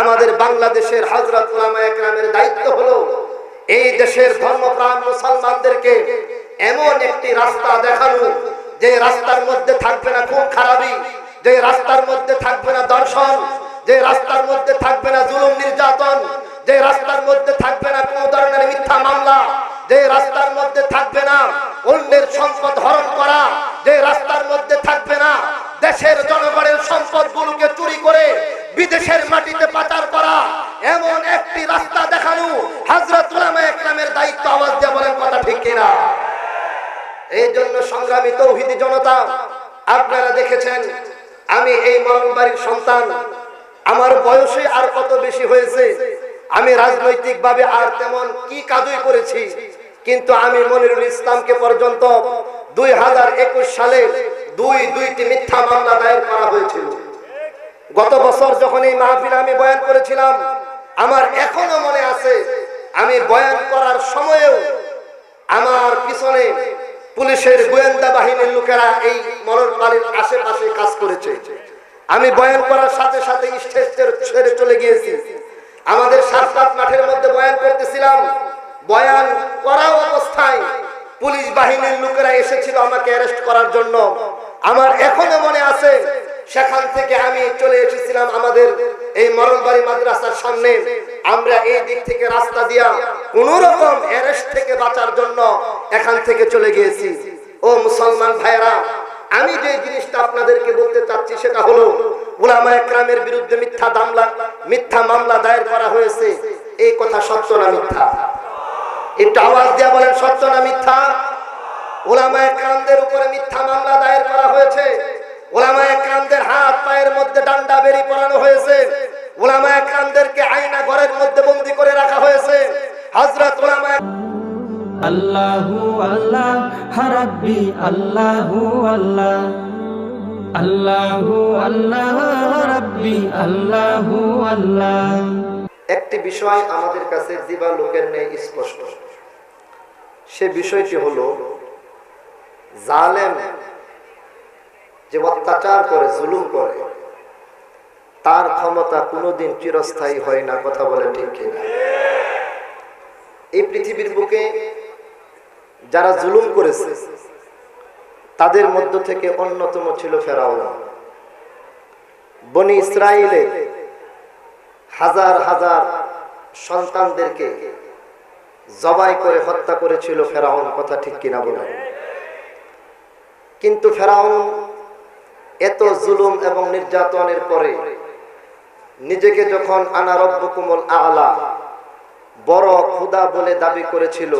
আমাদের বাংলাদেশের হজরত একরামের দায়িত্ব হলো, এই দেশের ধর্মপ্রাণ মুসলমানদেরকে এমন একটি রাস্তা দেখানো, যে রাস্তার মধ্যে থাকবে না খুব খারাপি যে রাস্তার মধ্যে থাকবে না দর্শন, যে রাস্তার মধ্যে থাকবে না জুলুম নির্যাতন, যে রাস্তার মধ্যে থাকবে না কোনো ধরনের মিথ্যা মামলা, যে রাস্তার মধ্যে থাকবে না অন্যের সম্পদ হরণ করা, যে রাস্তার মধ্যে দেশের জনগণের সম্পদ গুলোকে চুরি করে বিদেশের মাটিতে পাচার করা, এমন একটি রাস্তা দেখানো হাজরত একরামের দায়িত্ব আওয়াজ দিয়ে বলেন, কথা ঠিক কিনা? এই জন্য সংগ্রামী তৌহিদি জনতা, আপনারা দেখেছেন, আমি এই মরণ বাড়ির সন্তান। আমার বয়সে আর কত বেশি হয়েছে, আমি রাজনৈতিক ভাবে আর তেমন কি কাজই করেছি, কিন্তু আমি মনিরুল ইসলামকে পর্যন্ত দুই হাজার একুশ সালে দুই, দুইটি মিথ্যা মামলা দায়ের করা হয়েছিল। গত বছর যখন এই মাহফিল আমি বয়ান করেছিলাম, আমার এখনও মনে আছে, আমি বয়ান করার সময়েও আমার পিছনে পুলিশের গোয়েন্দা বাহিনীর লোকেরা এই মরণ বাড়ির আশেপাশে কাজ করেছে। আমি বয়ান করার সাথে সাথে স্টেজ ছেড়ে চলে গিয়েছি। আমাদের সাতটাত মাঠের মধ্যে বয়ান করতেছিলাম, বয়ান করা অবস্থায় পুলিশ বাহিনীর লোকেরা এসেছিল আমাকে অ্যারেস্ট করার জন্য। আমার এখনও মনে আছে, সেখান থেকে আমি চলে এসেছিলাম আমাদের এই মরণবাড়ি মাদ্রাসার সামনে। আমরা এই দিক থেকে রাস্তা দিয়া কোন রকম অ্যারেস্ট থেকে বাঁচার জন্য এখান থেকে চলে গিয়েছি। ও মুসলমান ভাইরা আমি যে জিনিসটা আপনাদেরকে বলতে চাচ্ছি সেটা হলো, উলামা একরামের বিরুদ্ধে মিথ্যা দামলা, মিথ্যা মামলা দায়ের করা হয়েছে। এই কথা সত্য না মিথ্যা? একটু আওয়াজ দিয়া বলেন, সত্য না মিথ্যা? ওলামা একরামদের উপরে মিথ্যা মামলা দায়ের করা হয়েছে। ওলামা একরামদের হাত পায়ের মধ্যে ডান্ডা বেরি পরানো হয়েছে। ওলামা একরামদেরকে আয়না ঘরের মধ্যে বন্দি করে রাখা হয়েছে। হযরত ওলামা আল্লাহু আল্লাহ হারাব্বি আল্লাহু আল্লাহ। আল্লাহু আল্লাহ রাব্বি আল্লাহু আল্লাহ। একটি বিষয় আমাদের কাছে দিবা লোকের নেই স্পষ্ট। সে বিষয়টি হলো জালেম যে অত্যাচার করে, জুলুম করে, তার ক্ষমতা কোনোদিন চিরস্থায়ী হয় না, কথা বলে ঠিক এই পৃথিবীর বুকে যারা জুলুম করেছে, তাদের মধ্য থেকে অন্যতম ছিল ফেরাউন। বনি ইসরায়েলে হাজার হাজার সন্তানদেরকে জবাই করে হত্যা করেছিল ফেরাউন, কথা ঠিক কিনা বলে কিন্তু ফেরাউন এত জুলুম এবং নির্যাতনের পরে নিজেকে যখন আনা রব্বকুমল আলা বড় খুদা বলে দাবি করেছিল,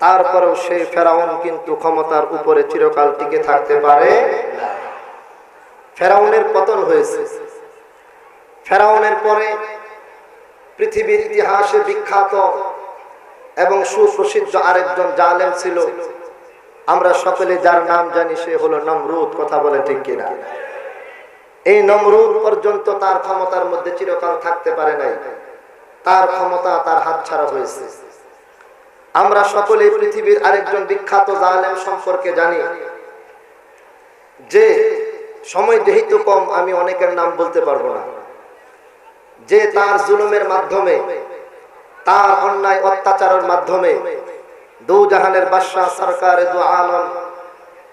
তারপরেও সেই ফেরাউন কিন্তু ক্ষমতার উপরে চিরকাল টিকে থাকতে পারে। ফেরাউনের পতন হয়েছে ফেরাউনের পরে পৃথিবীর ইতিহাসে বিখ্যাত এবং সুপ্রসিদ্ধ আরেকজন জালেম ছিল আমরা সকলে যার নাম জানি সে হলো নমরুদ, কথা বলে ঠিক কিনা? এই নমরুদ পর্যন্ত তার ক্ষমতার মধ্যে চিরকাল থাকতে পারে নাই। তার ক্ষমতা তার হাত ছাড়া হয়েছে। আমরা সকলে পৃথিবীর আরেকজন বিখ্যাত জালেম সম্পর্কে জানি। যে সময় যেহেতু কম, আমি অনেকের নাম বলতে পারব না। যে তার জুলুমের মাধ্যমে, তার অন্যায় অত্যাচারের মাধ্যমে দু জাহানের বাদশাহ সরকার দু আলম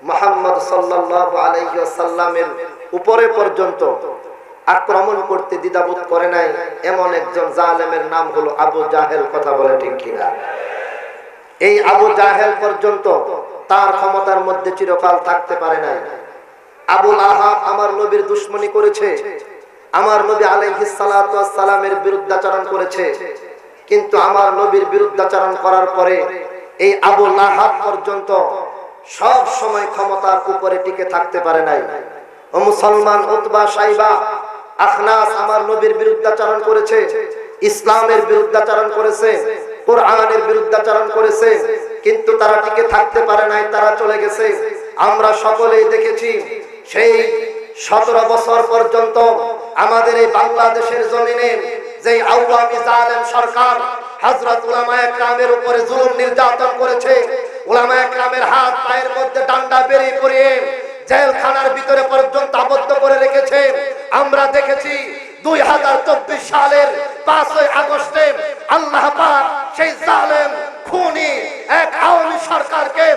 মোহাম্মদ সাল্লাল্লাহু আলাইহি ওয়াসাল্লামের উপরে পর্যন্ত আক্রমণ করতে দ্বিধাবোধ করে নাই, এমন একজন জালেমের নাম হলো আবু জাহেল, কথা বলে ঠিক কিনা? এই আবু জাহেল পর্যন্ত তার ক্ষমতার মধ্যে চিরকাল থাকতে পারে নাই। আবুল আহাব আমার নবীর দুশ্মনী করেছে, আমার নবী আলাইহিস সালাতু ওয়াস সালামের বিরুদ্ধাচরণ করেছে, কিন্তু আমার নবীর বিরুদ্ধাচরণ করার পরে এই আবু লাহাব পর্যন্ত সব সময় ক্ষমতার উপরে টিকে থাকতে পারে নাই। ও মুসলমান উতবা সাইবা, আখনাস আমার নবীর বিরুদ্ধাচরণ করেছে, ইসলামের বিরুদ্ধাচরণ করেছে, কোরআনের বিরুদ্ধাচরণ করেছে, কিন্তু তারা টিকে থাকতে পারে নাই, তারা চলে গেছে। আমরা সকলেই দেখেছি সেই সতেরো বছর পর্যন্ত আমাদের এই বাংলাদেশের জমিনে যে আওয়ামী জালেম সরকার হযরত উলামা একরামের উপরে জুলুম নির্যাতন করেছে। উলামা একরামের হাত, পায়ের মধ্যে ডান্ডা বেরিয়ে পড়িয়ে জেলখানার ভিতরে পর্যন্ত আবদ্ধ করে রেখেছে। আমরা দেখেছি দুই হাজার চব্বিশ সালের পাঁচই আগস্টে আল্লাহ পাক সেই জালেম খুনি এক আওয়ামী সরকারকে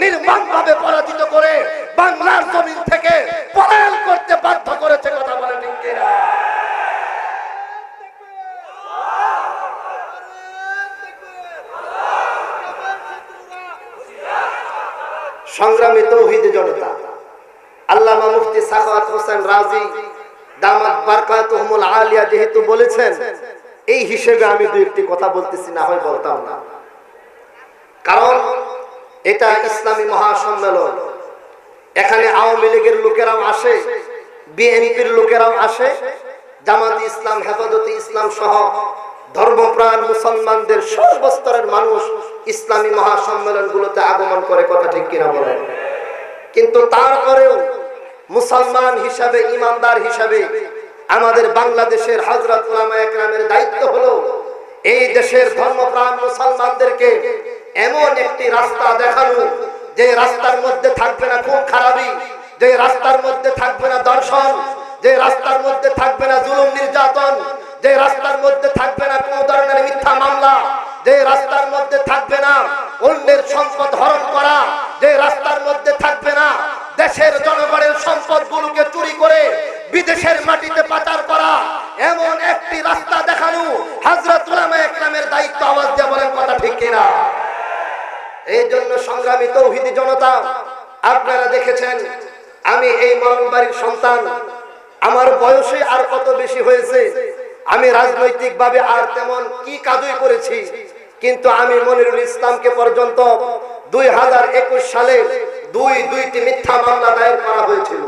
নির্মমভাবে পরাজিত করে বাংলার জমিন থেকে পলায়ন করতে বাধ্য করেছে কথা বলে ঠিক কিনা? সংগ্রামী তৌহিদ জনতা। আল্লামা মুফতি সাখাওয়াত হোসেন রাজি, দামাত বারকাতুহুমুল আলিয়া যেহেতু বলেছেন, এই হিসেবে আমি দুই একটি কথা বলতেছি, না হয় বলতাম না। কারণ এটা ইসলামী মহাসম্মেলন। এখানে আওয়ামী লীগের লোকেরাও আসে, বিএনপির লোকেরাও আসে, জামাতি ইসলাম, হেফাজতে ইসলাম সহ ধর্মপ্রাণ মুসলমানদের সর্বস্তরের মানুষ ইসলামী মহাসম্মেলন গুলোতে আগমন করে কথা ঠিক কিনা বলেন। কিন্তু তারপরেও মুসলমান হিসাবে, ইমানদার হিসাবে আমাদের বাংলাদেশের হজরত একরামের দায়িত্ব হলো এই দেশের ধর্মপ্রাণ মুসলমানদেরকে এমন একটি রাস্তা দেখানো, যে রাস্তার মধ্যে থাকবে না খুব খারাপই, যে রাস্তার মধ্যে থাকবে না দর্শন, যে রাস্তার মধ্যে থাকবে না জুলুম নির্যাতন যে রাস্তার মধ্যে থাকবে না, কোনো ধরনের মিথ্যা মামলা, যে রাস্তার মধ্যে থাকবে না, অন্যের সম্পদ হরণ করা, যে রাস্তার মধ্যে থাকবে না, দেশের জনগণের সম্পদ গুলোকে চুরি করে বিদেশের মাটিতে পাচার করা, এমন একটি রাস্তা দেখানো হাজরত একরামের দায়িত্ব আওয়াজ দিয়ে বলেন কথা ঠিক কিনা? এই জন্য সংগ্রামী তৌহিদি জনতা, আপনারা দেখেছেন, আমি এই মরণবাড়ির সন্তান, আমার বয়সে আর কত বেশি হয়েছে আমি রাজনৈতিক ভাবে আর তেমন কি কাজই করেছি, কিন্তু আমি মনিরুল ইসলামকে পর্যন্ত দুই হাজার একুশ সালে দুই, দুইটি মিথ্যা মামলা দায়ের করা হয়েছিল।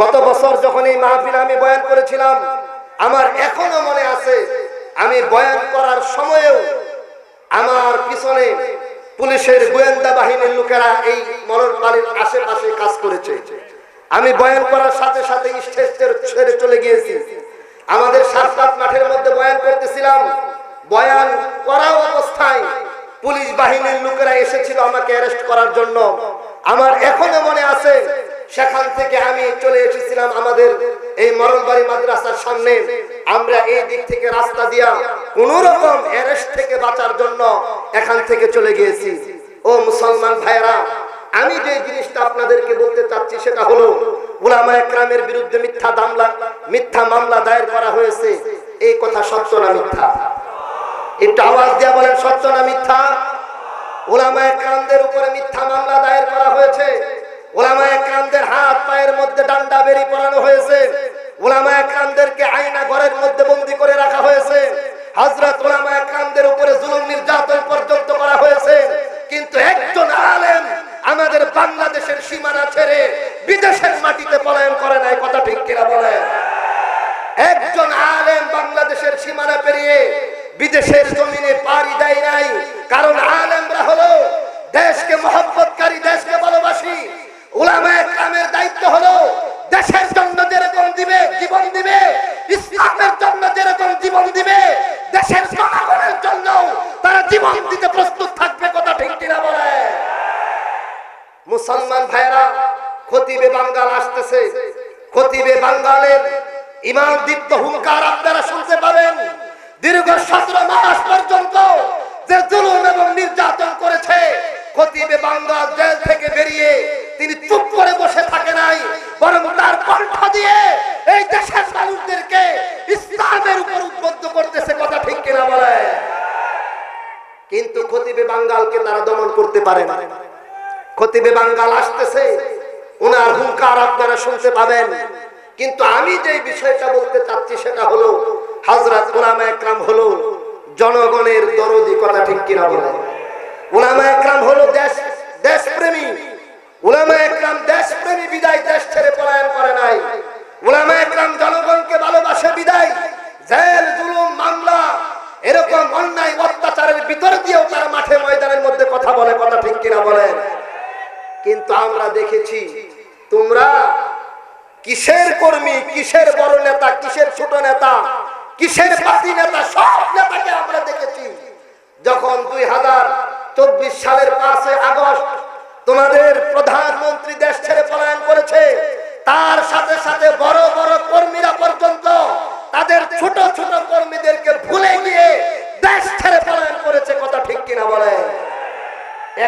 গত বছর যখন এই মাহফিলে আমি বয়ান করেছিলাম, আমার এখনও মনে আছে, আমি বয়ান করার সময়েও আমার পিছনে পুলিশের গোয়েন্দা বাহিনীর লোকেরা এই মরণ পালির আশেপাশে কাজ করেছে। আমি বয়ান করার সাথে সাথে স্টেজ ছেড়ে চলে গিয়েছি। আমাদের সাতপাত মাঠের মধ্যে বয়ান করতেছিলাম। বয়ান করা অবস্থায় পুলিশ বাহিনীর লোকেরা এসেছিল আমাকে অ্যারেস্ট করার জন্য। আমার এখনও মনে আছে, সেখান থেকে আমি চলে এসেছিলাম আমাদের এই মরণবাড়ি মাদ্রাসার সামনে। আমরা এই দিক থেকে রাস্তা দিয়া কোন রকম অ্যারেস্ট থেকে বাঁচার জন্য এখান থেকে চলে গিয়েছি। ও মুসলমান ভাইরা আমি যে জিনিসটা আপনাদেরকে বলতে চাচ্ছি সেটা হলো একরামের বিরুদ্ধে মিথ্যা মামলা মিথ্যা মামলা দায়ের করা হয়েছে। এই কথা সত্য না মিথ্যা? একটু আওয়াজ দিয়া বলেন, সত্য না মিথ্যা? ওলামা ওলামা হাত, পায়ের মধ্যে ডান্ডা বেরি পরানো হয়েছে। ওলামা আয়না ঘরের মধ্যে বন্দি করে রাখা হয়েছে। ওলামা উপরে জুলুম পর্যন্ত করা হয়েছে। কিন্তু একজন আলেম আমাদের বাংলাদেশের সীমানা ছেড়ে বিদেশের মাটিতে পলায়ন করে নাই, কথা ঠিক কিনা বলেন? একজন আলেম বাংলাদেশের সীমানা পেরিয়ে বিদেশের জমিনে পাড়ি দেয় নাই, কারণ আলেমরা হলো দেশকে মহব্বতকারী, দেশকে ভালোবাসি। উলামায়ে দায়িত্ব হলো দেশের জন্য যেরকম দিবে, জীবন দিবে, ইসলামের জন্য যেরকম জীবন দিবে, দেশের জনগণের জন্য তারা জীবন দিতে প্রস্তুত থাকবে কথা ঠিক কিনা বলে মুসলমান ভাইরা খতিবে বাঙ্গাল আসতেছে। খতিবে বাঙ্গালের ইমাম দীপ্ত হুঙ্কার আপনারা শুনতে পাবেন। দীর্ঘ সতেরো মাস পর্যন্ত যে জুলুম এবং নির্যাতন করেছে, খতিবে বাঙ্গাল জেল থেকে বেরিয়ে তিনি চুপ করে বসে থাকে নাই, বরং তার কণ্ঠ দিয়ে এই দেশের মানুষদেরকে ইসলামের উপর উদ্বুদ্ধ করতেছে, কথা ঠিক কিনা বলে কিন্তু খতিবে বাঙ্গালকে তারা দমন করতে পারে না। খতিবে বাঙ্গাল আসতেছে। ওনার হুঙ্কার আপনারা শুনতে পাবেন। কিন্তু আমি যে বিষয়টা বলতে চাচ্ছি সেটা হলো হাজরাত উলামা একরাম হলো জনগণের দরদি কথা ঠিক কিনা বলে। উলামা একরাম হলো দেশ, দেশপ্রেমী। উলামা একরাম দেশপ্রেমী, বিদায় দেশ ছেড়ে পলায়ন করে নাই। উলামা একরাম জনগণকে ভালোবাসে, বিদায়। জেল, জুলুম, মামলা, এরকম অন্যায় অত্যাচারের ভিতর দিয়েও তারা মাঠে ময়দানের মধ্যে কথা বলে, কথা ঠিক কিনা বলেন কিন্তু আমরা দেখেছি, তোমরা কিসের কর্মী, কিসের বড় নেতা, কিসের ছোট নেতা, কিসের পাতি নেতা, সব নেতাকে আমরা দেখেছি। যখন দুই হাজার চব্বিশ সালের পাঁচই আগস্ট তোমাদের প্রধানমন্ত্রী দেশ ছেড়ে পলায়ন করেছে, তার সাথে সাথে বড় বড় কর্মীরা পর্যন্ত তাদের ছোট ছোট কর্মীদেরকে ভুলে গিয়ে দেশ ছেড়ে পলায়ন করেছে কথা ঠিক কিনা বলে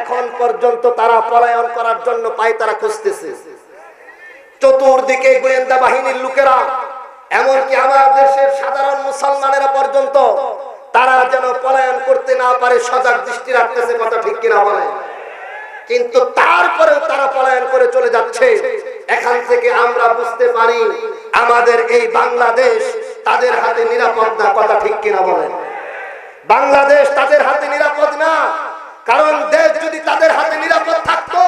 এখন পর্যন্ত তারা পলায়ন করার জন্য পায় তারা খুঁজতেছে। চতুর্দিকে গোয়েন্দা বাহিনীর লোকেরা, এমনকি আমার দেশের সাধারণ মুসলমানেরা পর্যন্ত তারা যেন পলায়ন করতে না পারে, সজাগ দৃষ্টি রাখতেছে কথা ঠিক কিনা বলে। কিন্তু তারপরেও তারা পলায়ন করে চলে যাচ্ছে। এখান থেকে আমরা বুঝতে পারি, আমাদের এই বাংলাদেশ তাদের হাতে নিরাপদ না, কথা ঠিক কিনা বলেন বাংলাদেশ তাদের হাতে নিরাপদ না। কারণ দেশ যদি তাদের হাতে নিরাপদ থাকতো,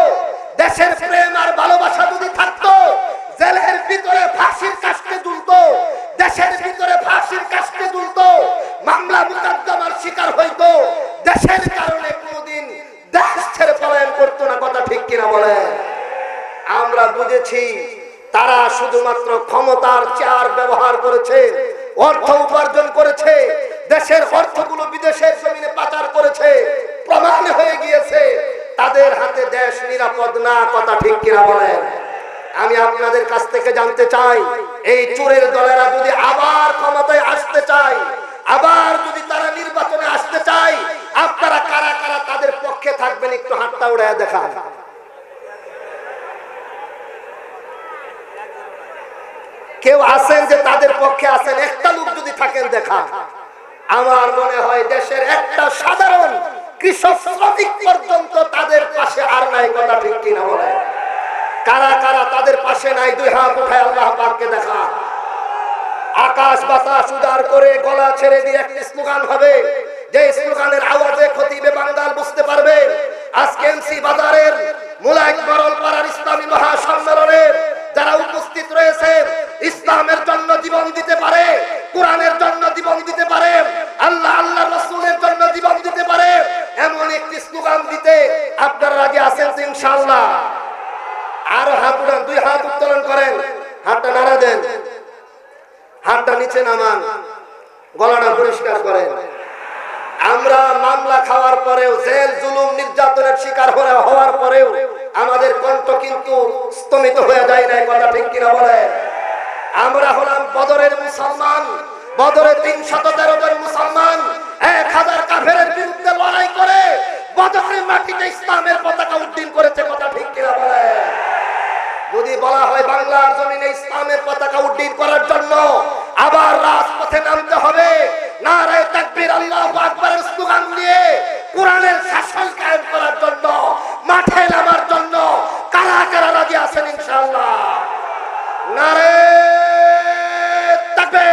দেশের প্রেম আর ভালোবাসা যদি থাকতো, জেলের ভিতরে ফাঁসির কাজকে তুলতো দেশের ভিতরে ফাঁসির কাজকে তুলতো মামলা মুকদ্দমার শিকার হইতো। দেশের কারণে কোনোদিন দেশ ছেড়ে পলায়ন করতো না, কথা ঠিক কিনা বলে আমরা বুঝেছি, তারা শুধুমাত্র ক্ষমতার চার ব্যবহার করেছে, অর্থ উপার্জন করেছে, দেশের অর্থগুলো বিদেশের জমিনে পাচার করেছে প্রমাণ হয়ে গিয়েছে, তাদের হাতে দেশ নিরাপদ না, কথা ঠিক কিনা বলেন। আমি আপনাদের কাছ থেকে জানতে চাই, এই চোরের দলেরা যদি আবার ক্ষমতায় আসতে চায়, আবার যদি তারা নির্বাচনে আসতে চায়, আপনারা কারা কারা তাদের পক্ষে থাকবেন একটু হাতটা উড়ায় দেখান। কেউ আছেন যে তাদের পক্ষে আছেন? একটা লোক যদি থাকেন দেখা আমার মনে হয় দেশের একটা সাধারণ কৃষক শ্রমিক পর্যন্ত তাদের পাশে আর নাই, কথা ঠিক কিনা বলে কারা কারা তাদের পাশে নাই, দুই হাত উঠায় আল্লাহ পাককে দেখা আকাশ বাতাস উদার করে গলা ছেড়ে দিয়ে একটি স্লোগান হবে। যে স্লোগানের আওয়াজে খতিবে বাঙ্গাল বুঝতে পারবে, আজকে এমসি বাজারের মুলাইক মরল পাড়ার ইসলামী মহাসম্মেলনের যারা উপস্থিত রয়েছে, ইসলামের জন্য জীবন দিতে পারে, কোরআনের জন্য জীবন দিতে পারে, আল্লাহ আল্লাহ রসুলের জন্য জীবন দিতে পারে। স্লোগান দিতে আপনারা রাজি আছেন তো ইনশাআল্লাহ? আরও হাত উঠান, দুই হাত উত্তোলন করেন। হাতটা নাড়া দেন। হাতটা নিচে নামান। গলাটা পরিষ্কার করেন। আমরা মামলা খাওয়ার পরেও, জেল, জুলুম, নির্যাতনের শিকার হয়ে হওয়ার পরেও আমাদের কণ্ঠ কিন্তু স্তমিত হয়ে যায় না কথা ঠিক কিনা বলে আমরা হলাম বদরের মুসলমান। বদরে তিন শত তেরো জন মুসলমান, এক হাজার কাফের বিরুদ্ধে লড়াই করে বদরের মাটিতে ইসলামের পতাকা উদ্দিন করেছে, কথা ঠিক কিনা বলে? যদি বলা হয় বাংলার জমিনে ইসলামের পতাকা উদ্দিন করার জন্য আবার রাজপথে নামতে হবে নারায় তাকবীর আল্লাহ আকবরের স্লোগান দিয়ে কোরআনের শাসন কায়েম করার জন্য মাঠে নামার জন্য কারা কারা রাজি আছেন ইনশাআল্লাহ নারে তাকবীর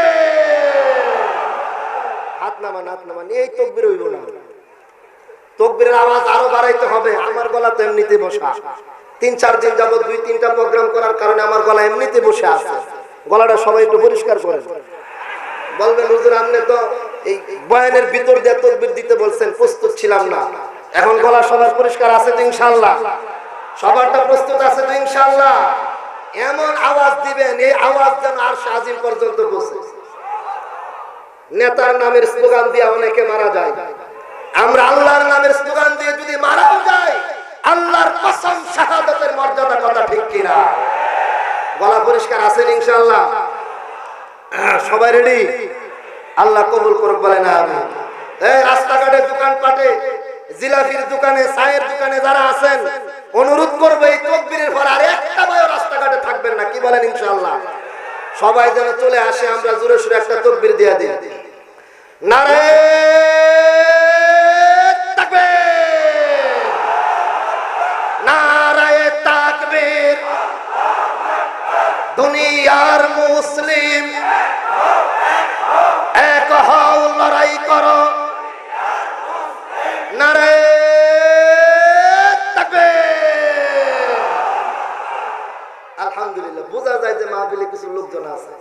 হাত নামান হাত নামান এই তকবীর হইল না তকবীরের আওয়াজ আরও বাড়াইতে হবে এমনিতে বসা। তিন, চার দিন যাবত দুই, তিনটা প্রোগ্রাম করার কারণে আমার গলা এমনিতে বসে আছে। গলাটা সবাই একটু পরিষ্কার করে বলবেন, হুজুর, আপনি তো এই বয়ানের ভিতর দিয়ে তকবির দিতে বলছেন, প্রস্তুত ছিলাম না। এখন গলা সবার পরিষ্কার আছে তো ইনশাল্লাহ সবারটা প্রস্তুত আছে তো ইনশাল্লাহ এমন আওয়াজ দিবেন, এই আওয়াজ যেন আর সাজিম পর্যন্ত বসে নেতার নামের স্লোগান দিয়ে অনেকে মারা যায়। আমরা আল্লাহর নামের স্লোগান দিয়ে যদি মারাও যায় আল্লাহর কসম শাহাদাতের মর্যাদা কথা ঠিক কিনা? গলা পরিষ্কার আছেন ইনশাআল্লাহ? সবাই রেডি আল্লাহ কবুল করুক বলে না আমি এই রাস্তাঘাটে, দোকানপাটে জিলাপির দোকানে, চায়ের দোকানে যারা আছেন, অনুরোধ করব এই তকবীরের পর আর একটা বয় রাস্তাঘাটে থাকবেন না, কি বলেন ইনশাআল্লাহ? সবাই যেন চলে আসে, আমরা জোরে সুরে একটা তকবীর দিয়ে দিই। নারে দুনিয়ার মুসলিম। এক হও লড়াই করো। আলহামদুলিল্লাহ, বোঝা যায় যে কিছু লোকজন আছে।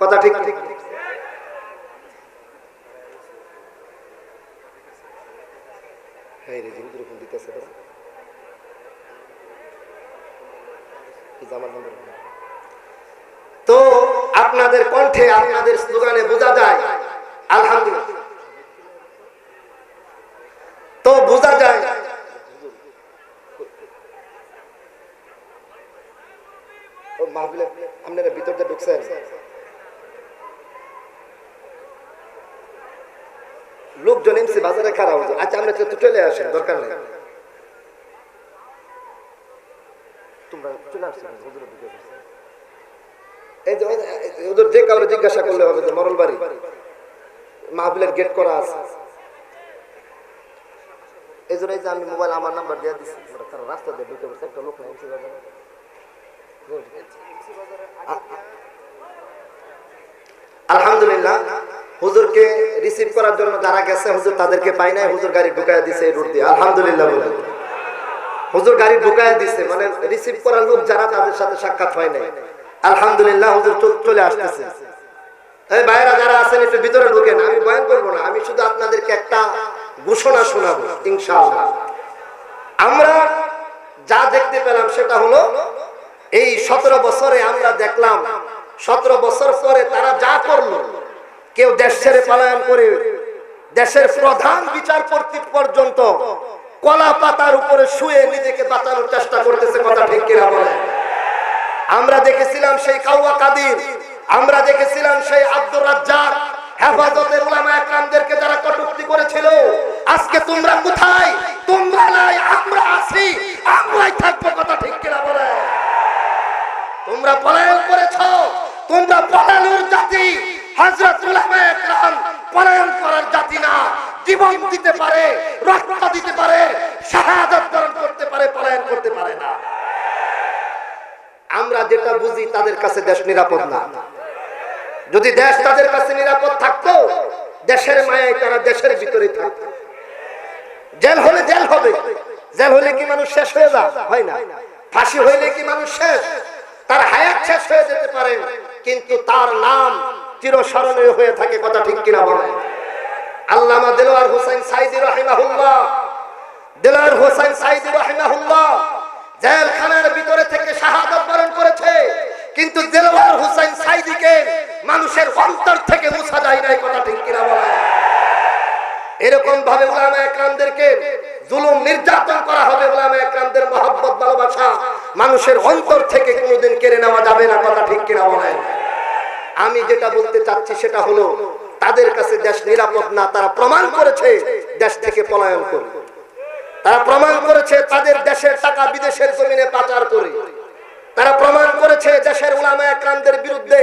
কথা ঠিক ঠিক দিতেছে আমার আপনাদের কণ্ঠে আপনাদের স্লোগানে বোঝা যায়, আলহামদুলিল্লাহ। তো বোঝা যায় আপনারা ভিতরটা ঢুকছেন। লোকজন এমসি বাজারে খারাপ হয়েছে। আচ্ছা আমরা চলে আসেন, দরকার নেই। তোমরা চলে ওদের যে কাউরে জিজ্ঞাসা করলে হবে যে মরল বাড়ি? মাহবিলের গেট করা আছে। এই জন্য আমি মোবাইল আমার নাম্বার দিয়ে দিচ্ছি রাস্তা দিয়ে ঢুকে পড়ছে, একটা লোক আলহামদুলিল্লাহ, হুজুরকে রিসিভ করার জন্য যারা গেছে, হুজুর তাদেরকে পাই নাই, হুজুর গাড়ি ঢুকায় দিছে এই রুট দিয়ে। আলহামদুলিল্লাহ বলে। হুজুর গাড়ি ঢুকায় দিছে মানে রিসিভ করার লোক যারা তাদের সাথে সাক্ষাৎ হয় নাই। আলহামদুলিল্লাহ হুজুর চলে আসতেছে। বাইরা যারা আছেন একটু ভিতরে ঢুকেন, আমি বয়ান করব না, আমি শুধু আপনাদেরকে একটা ঘোষণা শোনাবো, ইনশাআল্লাহ। আমরা যা দেখতে পেলাম সেটা হলো, এই সতেরো বছরে আমরা দেখলাম, সতেরো বছর পরে তারা যা করল, কেউ দেশ ছেড়ে পলায়ন করে, দেশের প্রধান বিচারপতি পর্যন্ত কলা পাতার উপরে শুয়ে নিজেকে বাঁচানোর চেষ্টা করতেছে, কথা ঠিক কিনা বলে আমরা দেখেছিলাম সেই কাউয়া কাদির, আমরা দেখেছিলাম সেই আব্দুর রাজ্জাক। হেফাজতের উলামা একরামদেরকে যারা কটূক্তি করেছিল, আজকে তোমরা কোথায়? তোমরা নাই, আমরা আছি, আমরাই থাকব কথা ঠিক কিনা বলে। তোমরা পলায়ন করেছ, তোমরা পলানোর জাতি। হযরত উলামা একরাম পলায়ন করার জাতি না, জীবন দিতে পারে রক্ত দিতে পারে, শাহাদাত করতে পারে, পলায়ন করতে পারে না। আমরা যেটা বুঝি তাদের কাছে দেশ নিরাপদ না। যদি দেশ তাদের কাছে নিরাপদ থাকতো, দেশের মায়ায় তারা দেশের ভিতরে থাকতো। জেল হলে জেল হবে, জেল হলে কি মানুষ শেষ হয়ে যা হয় না। ফাঁসি হইলে কি মানুষ শেষ? তার হায়াত শেষ হয়ে যেতে পারে, কিন্তু তার নাম চিরস্মরণীয় হয়ে থাকে, কথা ঠিক কিনা বলে আল্লামা দেলোয়ার হোসেন সাইদি রহিমাহুল্লাহ, দেলোয়ার হোসেন সাইদি রহিমাহুল্লাহ জেলখানার ভিতরে থেকে শাহাদত বরণ করেছে। কিন্তু দেলোয়ার হোসেন সাইদিকে মানুষের অন্তর থেকে মুছা যায় নাই কথা ঠিক কিনা বলে। এরকম ভাবে উলামা একরামদেরকে জুলুম নির্যাতন করা হবে উলামা একরামদের মহব্বত, ভালোবাসা। মানুষের অন্তর থেকে কোনোদিন কেড়ে নেওয়া যাবে না কথা ঠিক কিনা বলেন আমি যেটা বলতে চাচ্ছি সেটা হলো, তাদের কাছে দেশ নিরাপদ না, তারা প্রমাণ করেছে দেশ থেকে পলায়ন করে তারা প্রমাণ করেছে তাদের দেশের টাকা বিদেশের জমিনে পাচার করে। তারা প্রমাণ করেছে দেশের উলামা একরামদের বিরুদ্ধে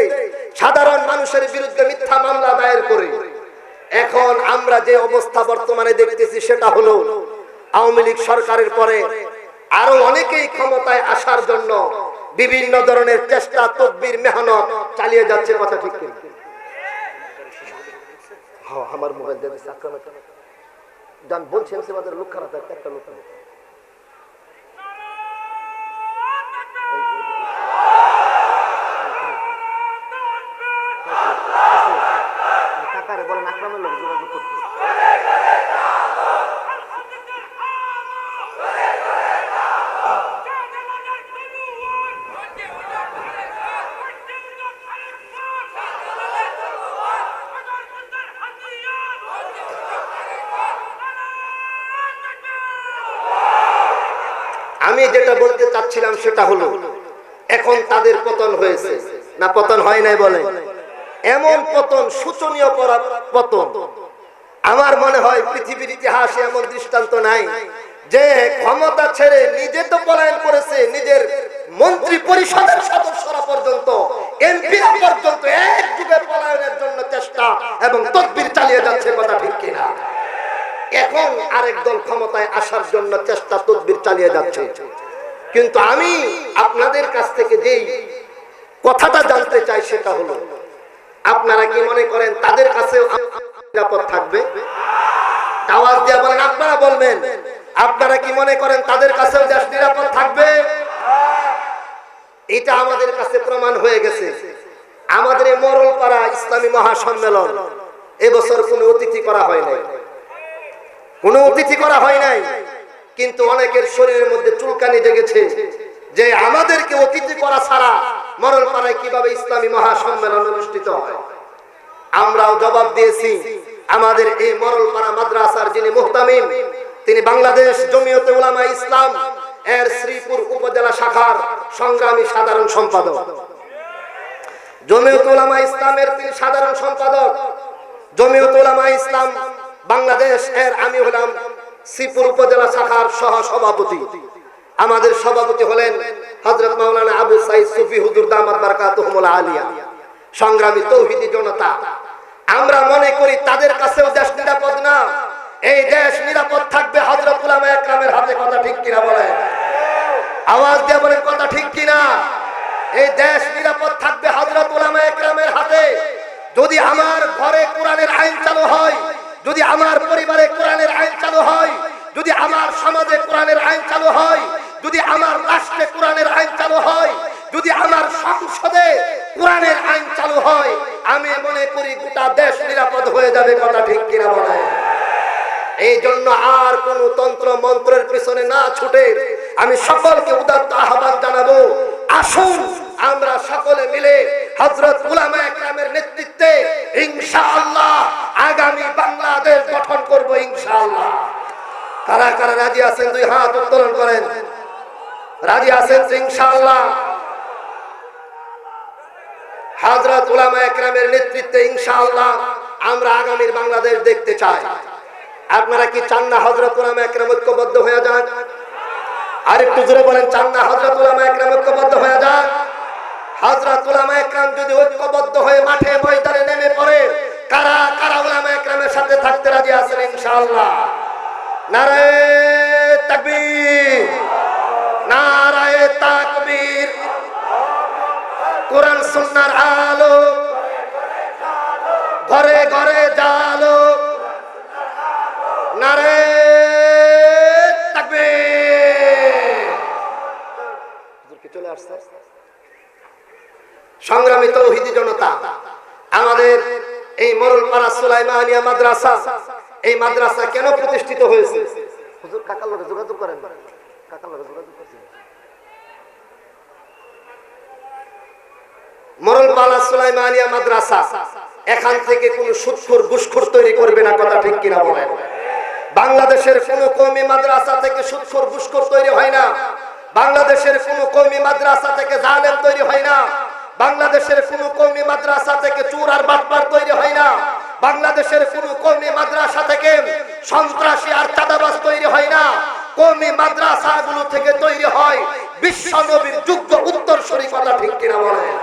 সাধারণ মানুষের বিরুদ্ধে মিথ্যা মামলা দায়ের করে। এখন আমরা যে অবস্থা বর্তমানে দেখতেছি সেটা হলো আওয়ামী লীগ সরকারের পরে আরও অনেকেই ক্ষমতায় আসার জন্য বিভিন্ন ধরনের চেষ্টা তদবির মেহনত চালিয়ে যাচ্ছে কথা ঠিক হ্যাঁ, আমার মোবাইল দিয়ে দিচ্ছে বলছেন এমসি বাজারের লোক খারাপ একটা লোক। কাকারে বলেন আক্রমের লোক যোগাযোগ করতে আমি যেটা বলতে চাচ্ছিলাম সেটা হলো, এখন তাদের পতন হয়েছে। না, পতন হয় নাই বলে। এমন পতন, শোচনীয় পতন। আমার মনে হয় পৃথিবীর ইতিহাসে এমন দৃষ্টান্ত নাই যে ক্ষমতা ছেড়ে নিজে তো পলায়ন করেছে, নিজের মন্ত্রী পরিষদের সদস্যরা পর্যন্ত, এমপিরা পর্যন্ত এক যুগে পলায়নের জন্য চেষ্টা এবং তদবির চালিয়ে যাচ্ছে, কথা ঠিক কিনা? এখন আরেক দল ক্ষমতায় আসার জন্য চেষ্টা, তদবির চালিয়ে যাচ্ছে। কিন্তু আমি আপনাদের কাছ থেকে যেই কথাটা জানতে চাই সেটা হলো, আপনারা কি মনে করেন তাদের কাছেও নিরাপদ থাকবে? আপনারা বলবেন, আপনারা কি মনে করেন তাদের কাছেও দেশ নিরাপদ থাকবে? এটা আমাদের কাছে প্রমাণ হয়ে গেছে। আমাদের মরলপাড়া ইসলামী মহাসম্মেলন, এবছর কোনো অতিথি করা হয় নাই। কোনো অতিথি করা হয় নাই। কিন্তু অনেকের শরীরের মধ্যে চুলকানি জেগেছে। যে আমাদেরকে অতিথি করা ছাড়া মরল পাড়ায় কীভাবে ইসলামী মহাসম্মেলন অনুষ্ঠিত হয়? আমরাও জবাব দিয়েছি, আমাদের এই মরল পাড়া মাদ্রাসার যিনি মুহতামিম, তিনি বাংলাদেশ জমিয়তে উলামা ইসলাম এর শ্রীপুর উপজেলা শাখার সংগ্রামী সাধারণ সম্পাদক। জমিয়ত উলামা ইসলামের তিনি সাধারণ সম্পাদক। জমিয়ত উলামা ইসলাম বাংলাদেশ এর আমি হলাম শ্রীপুর উপজেলা শাখার সহ সভাপতি আমাদের সভাপতি হলেন হজরত মাওলানা আবু সাইদ সুফি হুজুর দামাত বারকাতুহুমুল আলিয়া। সংগ্রামী তৌহিদি জনতা। আমরা মনে করি তাদের কাছেও দেশ নিরাপদ না। এই দেশ নিরাপদ থাকবে হজরত উলামা একরামের হাতে, কথা ঠিক কিনা বলেন? আওয়াজ দিয়ে বলেন, কথা ঠিক কিনা? এই দেশ নিরাপদ থাকবে হজরত উলামা একরামের হাতে। যদি আমার ঘরে কোরআনের আইন চালু হয় যদি আমার পরিবারে কোরআনের আইন চালু হয়, যদি আমার সমাজে কোরআনের আইন চালু হয়, যদি আমার রাষ্ট্রে কোরআনের আইন চালু হয়, যদি আমার সংসদে কোরআনের আইন চালু হয়, আমি মনে করি গোটা দেশ নিরাপদ হয়ে যাবে, কথা ঠিক কিনা বলে। এই জন্য আর কোন তন্ত্র মন্ত্রের পিছনে না ছুটে আমি সকলকে উদাত্ত আহ্বান জানাব, আসুন আমরা সকলে মিলে হজরত উলামা নেতৃত্বে ইনশাআল্লাহ আগামী বাংলাদেশ গঠন করব ইনশাআল্লাহ। কারা কারা রাজি আছেন দুই হাত উত্তোলন করেন? রাজি আছেন ইনশাআল্লাহ? হাজরত উলামা একরামের নেতৃত্বে ইনশাআল্লাহ আমরা আগামীর বাংলাদেশ দেখতে চাই। আপনারা কি চান না হজরত উলামা একরাম ঐক্যবদ্ধ হয়ে যান আর একটু জোরে বলেন, চান না হজরত উলামা একরাম ঐক্যবদ্ধ হয়ে যান হজরত উলামা একরাম যদি ঐক্যবদ্ধ হয়ে মাঠে ময়দানে নেমে পড়ে কারা কারা উলামা একরামের সাথে থাকতে রাজি আছেন ইনশাআল্লাহ? নারায়ে তাকবীর। নারায়ে তাকবীর। কোরআন সুন্নাহর আলো। ঘরে ঘরে জালো। নারে সংগ্রামী তৌহিদি জনতা, আমাদের এই মরলপাড়া সুলাইমানিয়া মাদ্রাসা এই মাদ্রাসা কেন প্রতিষ্ঠিত হয়েছে? হুজুর কাকার লগে যোগাযোগ করেন কাকার লগে যোগাযোগ করছেন মরলপাড়া সুলাইমানিয়া মাদ্রাসা এখান থেকে কোন সুৎখুর বুসখুর তৈরি করবে না কথা ঠিক কিনা বলেন? বাংলাদেশের কোন কৌমি মাদ্রাসা থেকে সুৎখুর বুসখুর তৈরি হয় না। বাংলাদেশের কোন কৌমি মাদ্রাসা থেকে জালেম তৈরি হয় না। বাংলাদেশের কোন কৌমি মাদ্রাসা থেকে চুর আর বাটপার তৈরি হয় না। বাংলাদেশের কোন কৌমি মাদ্রাসা থেকে সন্ত্রাসী আর চাঁদাবাস তৈরি হয় না। কৌমি মাদ্রাসাগুলো থেকে তৈরি হয় বিশ্ব নবীর যোগ্য উত্তর কথা ঠিক কিনা বলেন।